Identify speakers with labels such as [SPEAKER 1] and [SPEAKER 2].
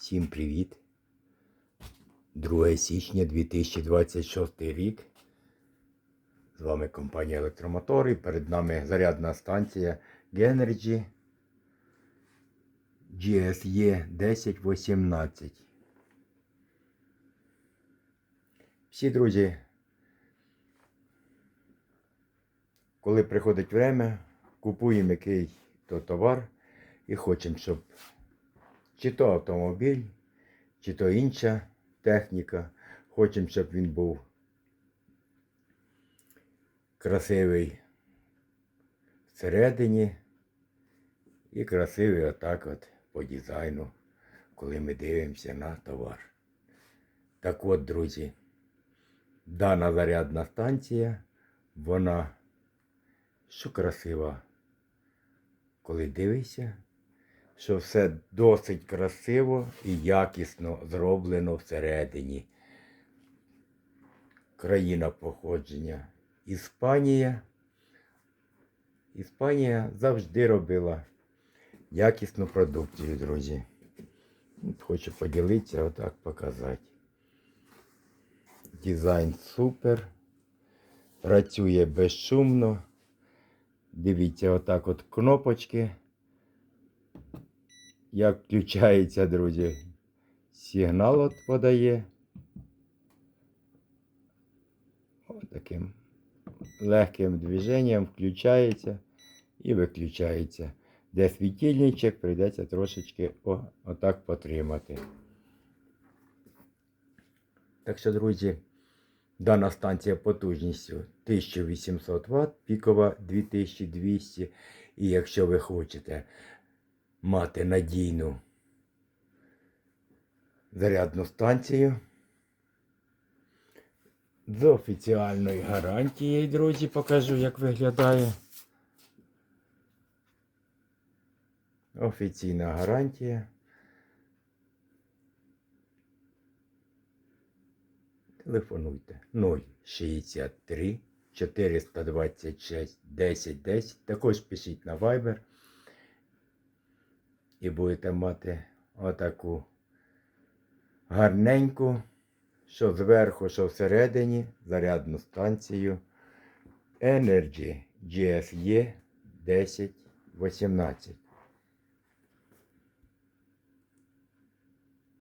[SPEAKER 1] Всім привіт! 2 січня 2026 рік. З вами компанія Електромотори. Перед нами зарядна станція Genergy GSE 1018. Всі друзі, коли приходить время, купуємо який то товар і хочемо, щоб чи то автомобіль, чи то інша техніка. Хочемо, щоб він був красивий всередині і красивий отак от по дизайну, коли ми дивимося на товар. Так от, друзі, дана зарядна станція, вона що красива, коли дивишся що все досить красиво і якісно зроблено всередині. Країна походження Іспанія. Іспанія завжди робила якісну продукцію, друзі. Хочу поділитися, отак показати. Дизайн супер. Працює безшумно. Дивіться, отак от кнопочки як включається, друзі. Сигнал от подає. Ось таким легким движенням включається і виключається. Де світильничок, прийдеться трошечки о, отак потримати. Так що, друзі, дана станція потужністю 1800 Вт, пікова 2200. І якщо ви хочете мати надійну зарядну станцію. З офіціальною гарантією, друзі, покажу, як виглядає. Офіційна гарантія. Телефонуйте 063 426 10 10. Також пишіть на Viber і будете мати отаку гарненьку, що зверху, що всередині, зарядну станцію Energy GSE 1018.